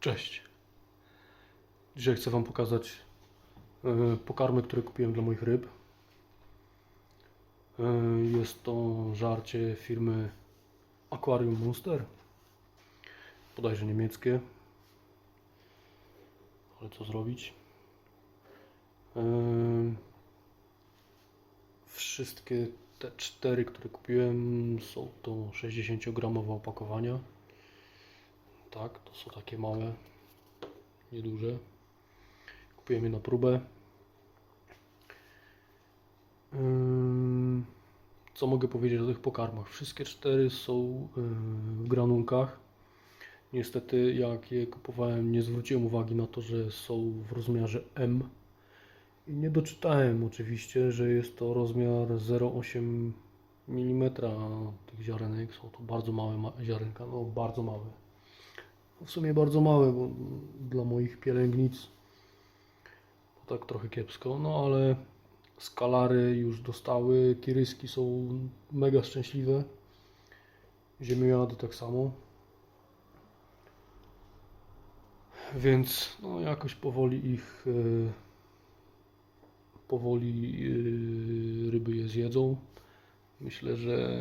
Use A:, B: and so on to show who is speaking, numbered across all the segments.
A: Cześć. Dzisiaj chcę Wam pokazać e, pokarmy, które kupiłem dla moich ryb. E, Jest to żarcie firmy Aquarium Monster. Bodajże niemieckie. Ale co zrobić? E, Wszystkie te cztery, które kupiłem, są to 60-gramowe opakowania. Tak, to są takie małe, nieduże. Kupiłem je na próbę. Co mogę powiedzieć o tych pokarmach? Wszystkie cztery są ym, w granulkach. Niestety, jak je kupowałem, nie zwróciłem uwagi na to, że są w rozmiarze M. I nie doczytałem oczywiście, że jest to rozmiar 0,8 mm tych ziarenek. Są to bardzo małe ma- ziarenka, no bardzo małe. W sumie bardzo małe, bo dla moich pielęgnic tak trochę kiepsko, no ale skalary już dostały, kiryski są mega szczęśliwe, ziemiołady tak samo. Więc no jakoś powoli ich e, powoli e, ryby je zjedzą. Myślę, że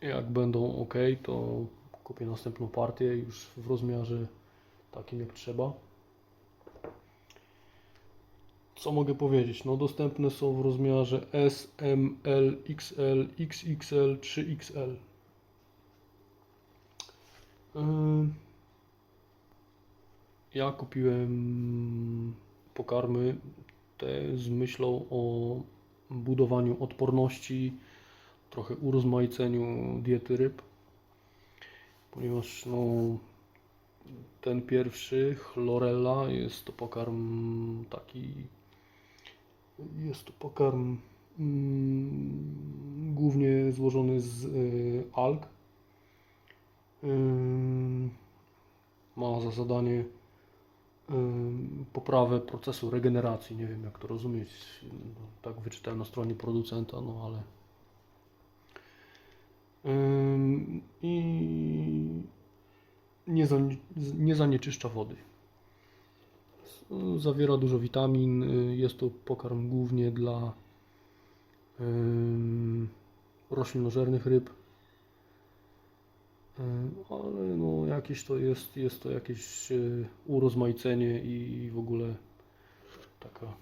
A: jak będą ok, to kupię następną partię już w rozmiarze takim jak trzeba. Co mogę powiedzieć? No dostępne są w rozmiarze S, M, L, XL, XXL, 3XL. Ym, Ja kupiłem pokarmy te z myślą o budowaniu odporności, trochę urozmaiceniu diety ryb ponieważ no, ten pierwszy, chlorella, jest to pokarm taki, jest to pokarm mm, głównie złożony z y, alg. Ym, ma za zadanie ym, poprawę procesu regeneracji, nie wiem jak to rozumieć, no, tak wyczytałem na stronie producenta, no ale i nie, nie zanieczyszcza wody. Zawiera dużo witamin. y, Jest to pokarm głównie dla roślinożernych ryb. Ale no jakieś to jest, jest to jakieś y, urozmaicenie i w ogóle taka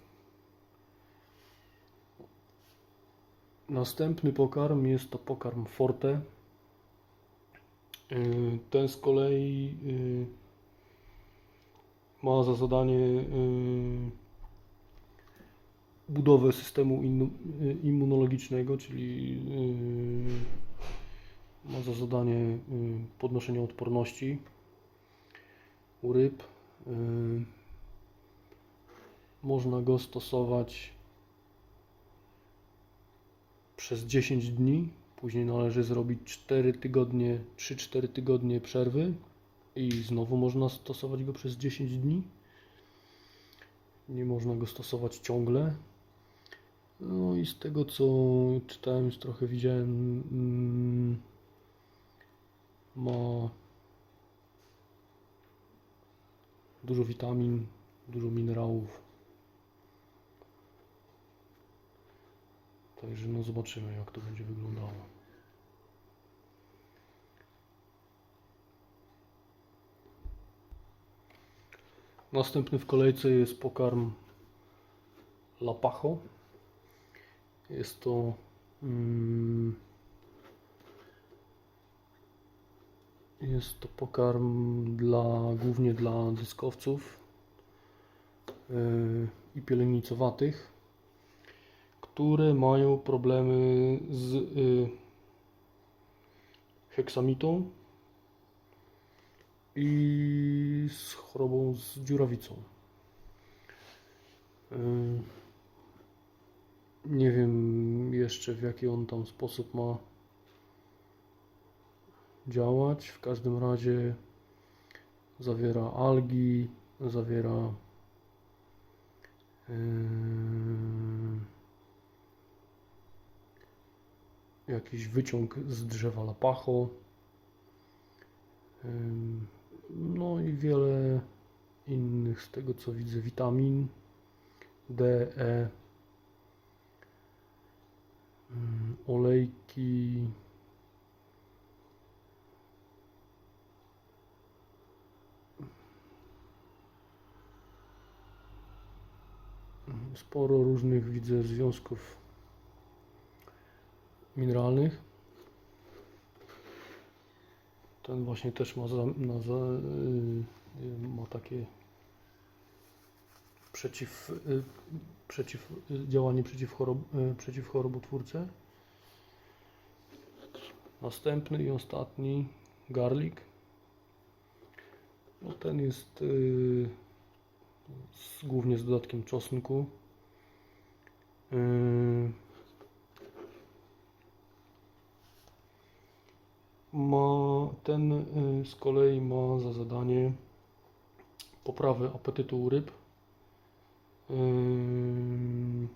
A: Następny pokarm jest to pokarm Forte. Yy, Ten z kolei yy, ma za zadanie yy, budowę systemu immunologicznego, czyli ma za zadanie podnoszenie odporności u ryb. Można go stosować przez 10 dni. Później należy zrobić 4 tygodnie, 3-4 tygodnie przerwy i znowu można stosować go przez 10 dni. Nie można go stosować ciągle. No i z tego co czytałem, już trochę widziałem, mm, ma dużo witamin, dużo minerałów. Także no zobaczymy jak to będzie wyglądało. Następny w kolejce jest pokarm Lapacho. Jest to mm, jest to pokarm dla głównie dla dyskowców yy, i pielęgnicowatych które mają problemy z y, heksamitą i z chorobą z dziurawicą. Y, nie wiem jeszcze w jaki on tam sposób ma działać. W każdym razie zawiera algi, zawiera y, jakiś wyciąg z drzewa lapacho. No i wiele innych, z tego co widzę, witamin D, E, olejki. Sporo różnych widzę związków mineralnych. Ten właśnie też ma, za, za, y, ma takie przeciw, y, przeciw, y, działanie przeciw, chorob, y, przeciw. Następny i ostatni garlic. No ten jest y, z, głównie z dodatkiem czosnku. Y, ma, ten y, z kolei ma za zadanie poprawę apetytu ryb. Ym,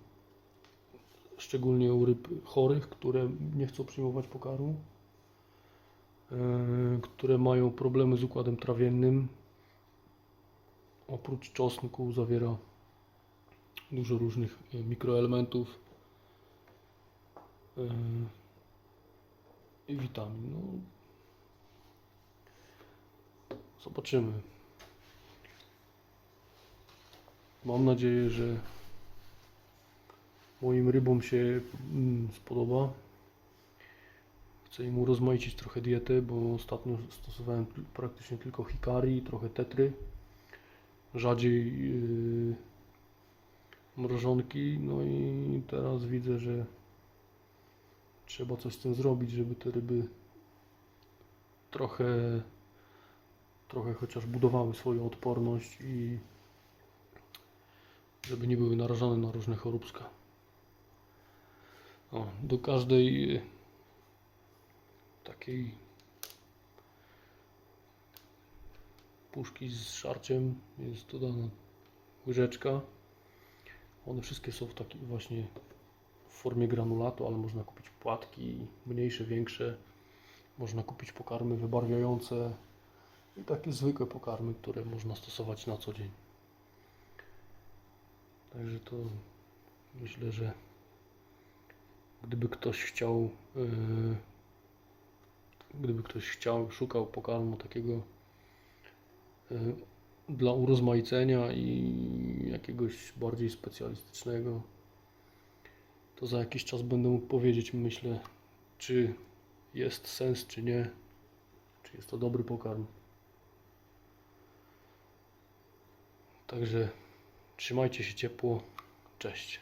A: szczególnie u ryb chorych, które nie chcą przyjmować pokarmu, yy, które mają problemy z układem trawiennym. Oprócz czosnku zawiera dużo różnych mikroelementów witamin. No, zobaczymy. Mam nadzieję, że moim rybom się mm, spodoba. Chcę im urozmaicić trochę dietę, bo ostatnio stosowałem praktycznie tylko hikari, trochę tetry. Rzadziej yy, mrożonki. No i teraz widzę, że trzeba coś z tym zrobić, żeby te ryby trochę, trochę chociaż budowały swoją odporność i żeby nie były narażone na różne choróbska. O, do każdej y, takiej puszki z szarciem jest dodana łyżeczka. One wszystkie są w takiej właśnie w formie granulatu, ale można kupić płatki mniejsze, większe. Można kupić pokarmy wybarwiające i takie zwykłe pokarmy, które można stosować na co dzień. Także to myślę, że gdyby ktoś chciał, yy, gdyby ktoś chciał, szukał pokarmu takiego yy, dla urozmaicenia i jakiegoś bardziej specjalistycznego, to za jakiś czas będę mógł powiedzieć, myślę, czy jest sens, czy nie, czy jest to dobry pokarm. Także Trzymajcie się ciepło. Cześć.